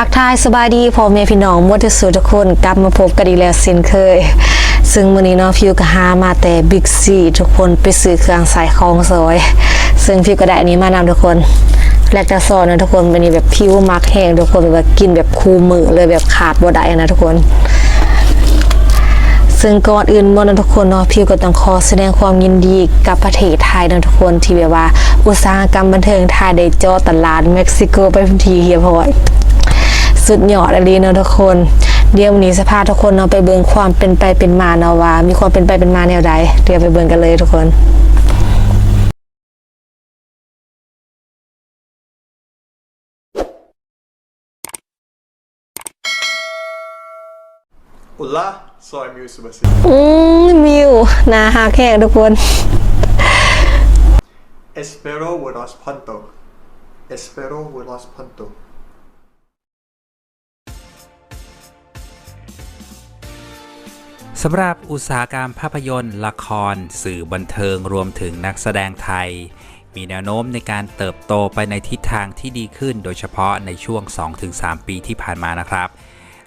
ทักทายสบายดีพ่อแม่พี่น้องหมดทุกสุทุกคนกลับมาพบกันอีกแล้วเช่นเคย ซึ่งมื้อนี้เนาะพิวก็หามาแต่บิ๊กซีทุกคนไปซื้อเครื่องใส่ของสวย ซึ่งพิวก็ได้อันนี้มานำทุกคนแลกจะซอนนะทุกคนวันนี้แบบพิวมักแห้งทุกคนแบบกินแบบคูมือเลยแบบขาดบ่ได้นะทุกคน ซึ่งก่อนอื่นมนะทุกคนเนาะพี่ก็ต้องขอแสดงความยินดีกับประเทศไทยนะทุกคนที่แบบว่า อุตสาหกรรมบันเทิงไทยได้เจาะตลาดเม็กซิโกไปทันทีเฮียพอย สุดยอดอะไรเนาะทุกคน เดี๋ยววันนี้สภาพทุกคนเนาะไปเบิ่งความเป็นไปเป็นมาเนาะว่า มีความเป็นไปเป็นมาแนวใดเดี๋ยวไปเบิ่งกันเลยทุกคน Olá, sou Emil Subacir. อืมมิวนาฮักแห้งทุกคน Espero vuelas pronto. Espero vuelas pronto. สำหรับอุตสาหกรรมภาพยนตร์ ละคร สื่อบันเทิงรวมถึงนักแสดงไทย มีแนวโน้มในการเติบโตไปในทิศทางที่ดีขึ้น โดยเฉพาะในช่วง 2-3 ปีที่ผ่านมานะครับ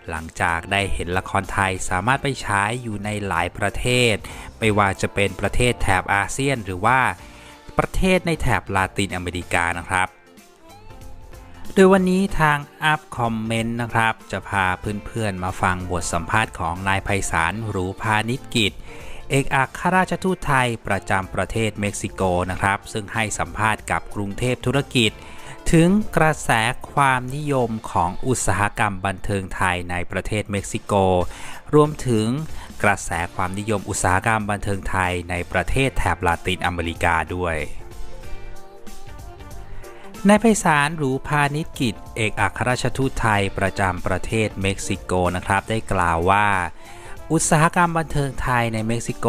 หลังจากได้เห็นละครไทยสามารถไปฉายอยู่ในหลายประเทศ ไม่ว่าจะเป็นประเทศแถบอาเซียนหรือว่า ประเทศในแถบลาตินอเมริกานะครับ โดยวันนี้ทางอัพคอมเมนต์นะครับ จะพาเพื่อนๆ มาฟังบทสัมภาษณ์ของนายไพศาลหรูพานิชกิจ เอกอัครราชทูตไทยประจำประเทศเม็กซิโกนะครับ ซึ่งให้สัมภาษณ์กับกรุงเทพธุรกิจ ถึงกระแสความนิยมของอุตสาหกรรมบันเทิงไทยในประเทศเม็กซิโก รวมถึงกระแสความนิยมอุตสาหกรรมบันเทิงไทยในประเทศแถบลาตินอเมริกาด้วย นายไพศาลหรูพาณิชกิจ เอกอัครราชทูตไทยประจำประเทศเม็กซิโกนะครับได้กล่าวว่า อุตสาหกรรมบันเทิงไทยในเม็กซิโก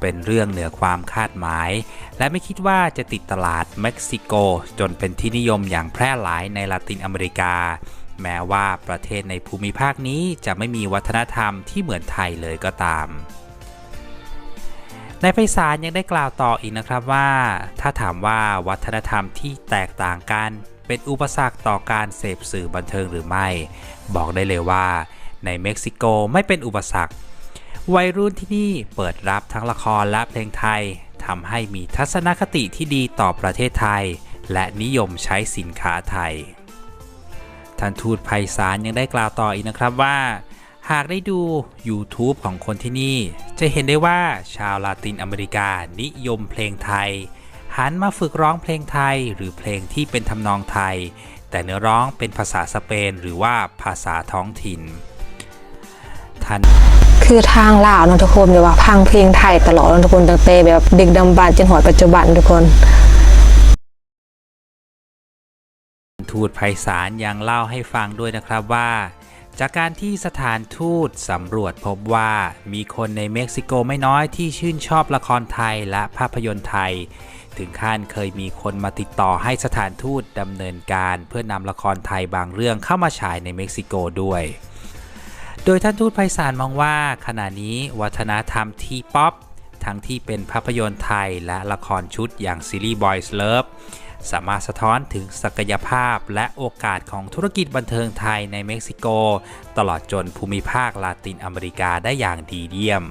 เป็นเรื่องเหนือความคาดหมาย และไม่คิดว่าจะติดตลาดเม็กซิโก จนเป็นที่นิยมอย่างแพร่หลายในลาตินอเมริกา แม้ว่าประเทศในภูมิภาคนี้จะไม่มีวัฒนธรรมที่เหมือนไทยเลยก็ตาม นายไพศาลยังได้กล่าวต่ออีกนะครับว่า ถ้าถามว่าวัฒนธรรมที่แตกต่างกัน เป็นอุปสรรคต่อการเสพสื่อบันเทิงหรือไม่ บอกได้เลยว่า ในเม็กซิโกไม่เป็นอุปสรรค วัยรุ่นที่นี่เปิดรับทั้งละครและเพลงไทยทำให้มีทัศนคติที่ดีต่อประเทศไทย และนิยมใช้สินค้าไทยท่านทูตไพศาลยังได้กล่าวต่ออีกนะครับว่า หากได้ดู YouTube ของคนที่นี่ จะเห็นได้ว่าชาวลาตินอเมริกานิยมเพลงไทย หันมาฝึกร้องเพลงไทยหรือเพลงที่เป็นทำนองไทย แต่เนื้อร้องเป็นภาษาสเปนหรือว่าภาษาท้องถิ่นท่านคือทางลาวเนาะทุกคนแบบว่าพังเพลงไทยตลอดเนาะทุกคนตั้งแต่แบบเด็กดำบรรพ์จนหอดปัจจุบันทุกคนทูตไพศาลยังเล่าให้ฟังด้วยนะครับว่า จากการที่สถานทูตสำรวจพบว่ามีคนในเม็กซิโกไม่น้อยที่ชื่นชอบละครไทยและภาพยนตร์ไทย ถึงขั้นเคยมีคนมาติดต่อให้สถานทูตดำเนินการ เพื่อนำละครไทยบางเรื่องเข้ามาฉายในเม็กซิโกด้วย โดยท่านทูตไพศาลมองว่า ขณะนี้วัฒนธรรมทีป๊อปทั้งที่เป็นภาพยนตร์ไทยและละครชุดอย่างซีรีส์ Boys Love สามารถสะท้อนถึงศักยภาพและโอกาสของธุรกิจบันเทิงไทยในเม็กซิโก ตลอดจนภูมิภาคลาตินอเมริกาได้อย่างดีเยี่ยม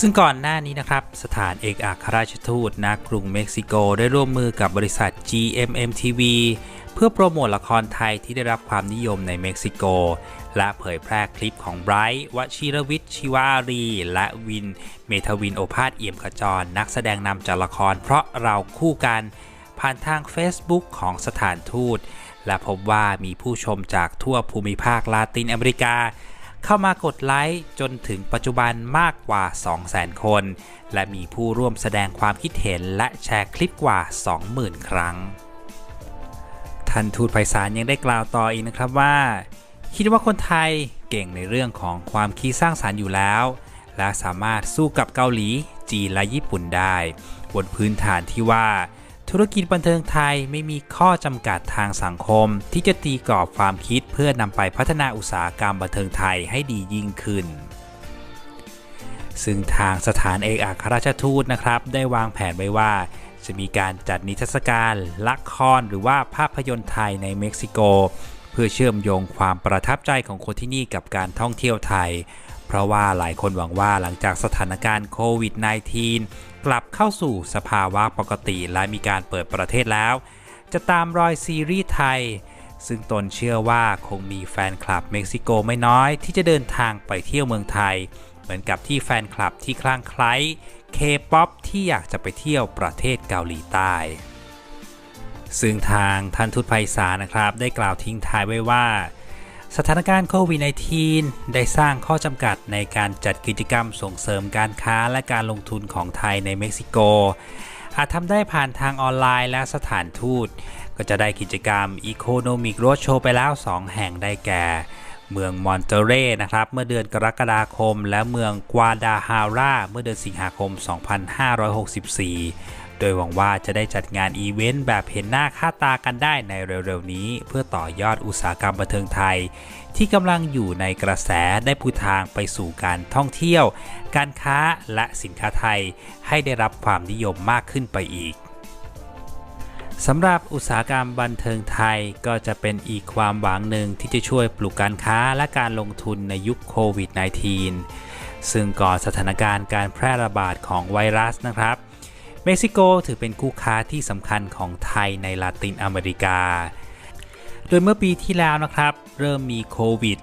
ซึ่งก่อนหน้านี้นะครับ สถานเอกอัครราชทูตณกรุงเม็กซิโกได้ร่วมมือกับบริษัท GMM TV เพื่อโปรโมทละครไทยที่ได้รับความนิยมในเม็กซิโก และเผยแพร่คลิปของไบรท์วชิรวิทย์ชิวารี และวิน เมทวินโอภาสเอี่ยมขจร นักแสดงนำจากละครเพราะเราคู่กัน ผ่านทาง Facebook ของสถานทูต และพบว่ามีผู้ชมจากทั่วภูมิภาคลาตินอเมริกา เข้ามากดไลค์จนถึงปัจจุบันมากกว่า 200,000 คน และมีผู้ร่วมแสดงความคิดเห็นและแชร์คลิปกว่า 20,000 ครั้ง ท่านทูตไพศาลยังได้กล่าวต่ออีกนะครับว่า คิดว่าคนไทยเก่งในเรื่องของความคิดสร้างสารรค์อยู่แล้ว และสามารถสู้กับเกาหลี จีนและญี่ปุ่นได้ บนพื้นฐานที่ว่า ธุรกิจบันเทิงไทยไม่มีข้อจำกัดทางสังคม ที่จะตีกรอบความคิดเพื่อนำไปพัฒนาอุตสาหกรรมบันเทิงไทยให้ดียิ่งขึ้น ซึ่งทางสถานเอกอัครราชทูตนะครับ ได้วางแผนไว้ว่าจะมีการจัดนิทรรศการละครหรือว่าภาพยนตร์ไทยในเม็กซิโก เพื่อเชื่อมโยงความประทับใจของคนที่นี่กับการท่องเที่ยวไทย เพราะว่าหลายคนหวังว่าหลังจากสถานการณ์โควิด -19 กลับเข้าสู่สภาวะปกติและมีการเปิดประเทศแล้ว จะตามรอยซีรีส์ไทย ซึ่งตนเชื่อว่าคงมีแฟนคลับเม็กซิโกไม่น้อยที่จะเดินทางไปเที่ยวเมืองไทย เหมือนกับที่แฟนคลับที่คลั่งไคล้เคป๊อปที่อยากจะไปเที่ยวประเทศเกาหลีใต้ซึ่งทางท่านทูตไพศาลนะครับ ได้กล่าวทิ้งท้ายไว้ว่า สถานการณ์โควิด -19 ได้สร้างข้อจำกัดในการจัดกิจกรรมส่งเสริมการค้าและการลงทุนของไทยในเม็กซิโก อาจทำได้ผ่านทางออนไลน์และสถานทูต ก็จะได้กิจกรรม Economic Roadshow ไปแล้ว 2 แห่งได้แก่ เมืองมอนเตเร่นะครับ เมื่อเดือนกรกฎาคม และเมืองกวาดาฮาราเมื่อเดือนสิงหาคม 2564 โดยหวังว่าจะได้จัดงานอีเวนต์แบบเห็นหน้าค่าตากันได้ในเร็วๆนี้ เพื่อต่อยอดอุตสาหกรรมบันเทิงไทย ที่กำลังอยู่ในกระแสได้ปูทางไปสู่การท่องเที่ยว การค้าและสินค้าไทยให้ได้รับความนิยมมากขึ้นไปอีก สำหรับอุตสาหกรรมบันเทิงไทยก็จะเป็นอีกความหวังหนึ่งที่จะช่วยปลุกการค้าและการลงทุนในยุคโควิด -19 ซึ่งก่อนสถานการณ์การแพร่ระบาดของไวรัสนะครับ เม็กซิโกถือเป็นคู่ค้าที่สำคัญของไทยในลาตินอเมริกา ดยเมื่อปีที่แล้วนะครับ เริ่มมีโควิด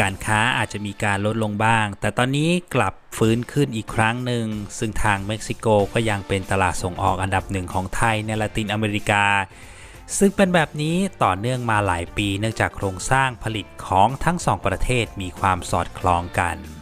การค้าอาจจะมีการลดลงบ้าง แต่ตอนนี้กลับฟื้นขึ้นอีกครั้งหนึ่ง ซึ่งทางเม็กซิโกก็ยังเป็นตลาดส่งออกอันดับหนึ่งของไทยในละตินอเมริกา ซึ่งเป็นแบบนี้ต่อเนื่องมาหลายปีเนื่องจากโครงสร้างผลิตของทั้งสองประเทศมีความสอดคล้องกัน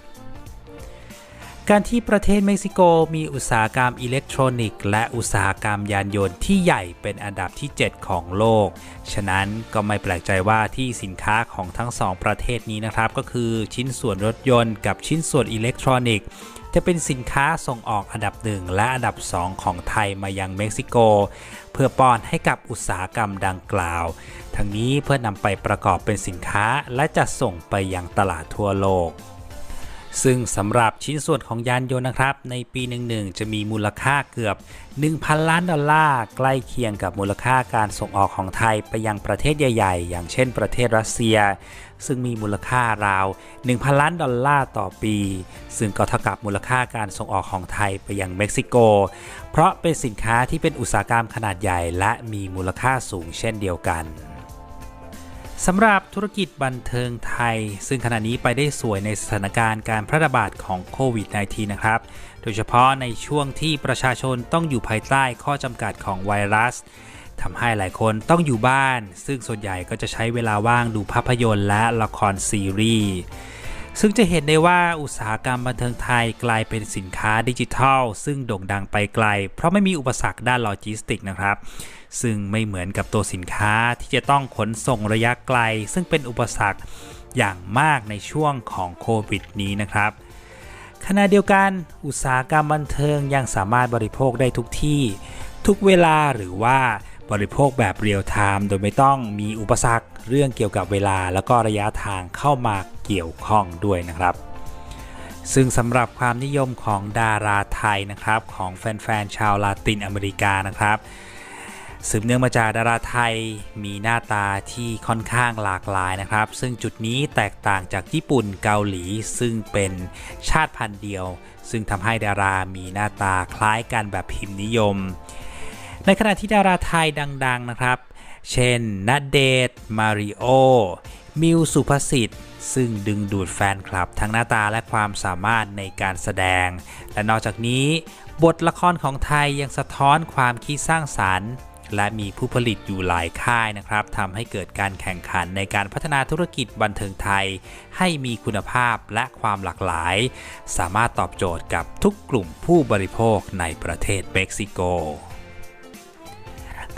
การที่ประเทศเม็กซิโกมีอุตสาหกรรมอิเล็กทรอนิกส์และอุตสาหกรรมยานยนต์ที่ใหญ่เป็นอันดับที่ 7 ของโลก ฉะนั้นก็ไม่แปลกใจว่าที่สินค้าของทั้งสองประเทศนี้นะครับ ก็คือชิ้นส่วนรถยนต์กับชิ้นส่วนอิเล็กทรอนิกส์จะเป็นสินค้าส่งออกอันดับ 1 และอันดับ 2 ของไทยมายังเม็กซิโก เพื่อป้อนให้กับอุตสาหกรรมดังกล่าว ทั้งนี้เพื่อนำไปประกอบเป็นสินค้าและจัดส่งไปยังตลาดทั่วโลก ซึ่งสำหรับชิ้นส่วนของยานยนต์นะครับ ในปีหนึ่งๆจะมีมูลค่าเกือบ 1,000 ล้านดอลลาร์ ใกล้เคียงกับมูลค่าการส่งออกของไทยไปยังประเทศใหญ่ ๆ อย่างเช่นประเทศรัสเซีย ซึ่งมีมูลค่าราว 1,000 ล้านดอลลาร์ต่อปี ซึ่งก็เท่ากับมูลค่าการส่งออกของไทยไปยังเม็กซิโก เพราะเป็นสินค้าที่เป็นอุตสาหกรรมขนาดใหญ่ และมีมูลค่าสูงเช่นเดียวกัน สำหรับธุรกิจบันเทิงไทย ซึ่งขณะนี้ไปได้สวยในสถานการณ์การแพร่ระบาดของโควิด -19 นะครับ โดยเฉพาะในช่วงที่ประชาชนต้องอยู่ภายใต้ข้อจำกัดของไวรัสทำให้หลายคนต้องอยู่บ้าน ซึ่งส่วนใหญ่ก็จะใช้เวลาว่างดูภาพยนตร์และละครซีรีส์ ซึ่งจะเห็นได้ว่าอุตสาหกรรมบันเทิงไทยกลายเป็นสินค้าดิจิทัล ซึ่งโด่งดังไปไกล เพราะไม่มีอุปสรรคด้านโลจิสติกนะครับ ซึ่งไม่เหมือนกับตัวสินค้าที่จะต้องขนส่งระยะไกล ซึ่งเป็นอุปสรรคอย่างมากในช่วงของโควิดนี้นะครับขณะเดียวกันอุตสาหกรรมบันเทิงยังสามารถบริโภคได้ทุกที่ ทุกเวลาหรือว่า บริโภคแบบเรียลไทม์โดยไม่ต้องมีอุปสรรคเรื่องเกี่ยวกับเวลาแล้วก็ระยะทางเข้ามาเกี่ยวข้องด้วยนะครับ ซึ่งสำหรับความนิยมของดาราไทยนะครับของแฟนๆชาวลาตินอเมริกานะครับสืบเนื่องมาจากดาราไทยมีหน้าตาที่ค่อนข้างหลากหลายนะครับ ซึ่งจุดนี้แตกต่างจากญี่ปุ่นเกาหลี ซึ่งเป็นชาติพันธุ์เดียว ซึ่งทำให้ดารามีหน้าตาคล้ายกันแบบพิมพ์นิยม ในขณะที่ดาราไทยดัง ๆ นะครับ เช่นณเดชน์มาริโอ มิวสุภสิทธิ์ ซึ่งดึงดูดแฟนคลับ ทั้งหน้าตาและความสามารถในการแสดง และนอกจากนี้ บทละครของไทยยังสะท้อนความคิดสร้างสารรค์ และมีผู้ผลิตอยู่หลายค่ายนะครับทำให้เกิดการแข่งขันในการพัฒนาธุรกิจบันเทิงไทย ให้มีคุณภาพและความหลากหลาย สามารถตอบโจทย์กับทุกกลุ่มผู้บริโภคในประเทศเม็กซิโก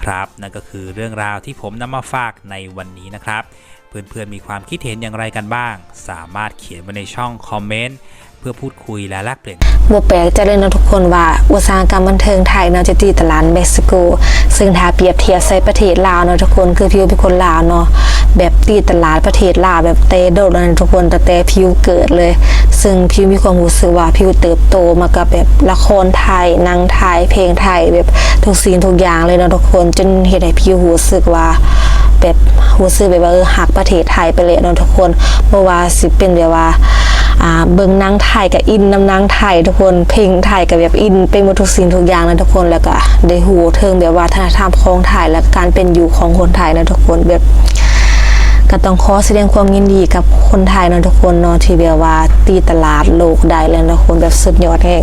ครับ นั่นก็คือเรื่องราวที่ผมนำมาฝากในวันนี้นะครับ เพื่อนๆมีความคิดเห็นอย่างไรกันบ้าง สามารถเขียนมาในช่องคอมเมนต์เพื่อพูดคุยและแลกเปลี่ยนบวแปลกจะเลยนะทุกคนว่าอุตสาหกรรมบันเทิงไทยเนาะจะตีตลาดเม็กซิโก ซึ่งถ้าเปรียบเทียบใส่ประเทศลาวเนาะทุกคนคือพิวเป็นคนลาวเนาะ แบบตีตลาดประเทศลาวแบบเตโดดนะทุกคนแต่แต่พิวเกิดเลย ซึ่งพิวมีความรู้สึกว่าพิวเติบโตมากับแบบละครไทยนังไทยเพลงไทยแบบทุกสิ่งทุกอย่างเลยนะทุกคนจนเฮ็ดให้พิวรู้สึกว่าแบบรู้สึกแบบว่าเออหักประเทศไทยไปเลยนะทุกคนบ่อว่าสิเป็นแบบว่าเบิ่งนางไทยกับอินน้ำนางไทยทุกคนเพลงไทยกับแบบอินเป็นหมดทุกสิ่งทุกอย่างนะทุกคนแล้วก็ได้หูเทิงแบบว่าวัฒนธรรมของไทยและการเป็นอยู่ของคนไทยนะทุกคนแบบ ก็ต้องขอแสดงความยินดีกับคนไทยเนาะทุกคนเนาะที่แบบว่าตีตลาดโลกได้แล้วนะคนแบบสุดยอดเอง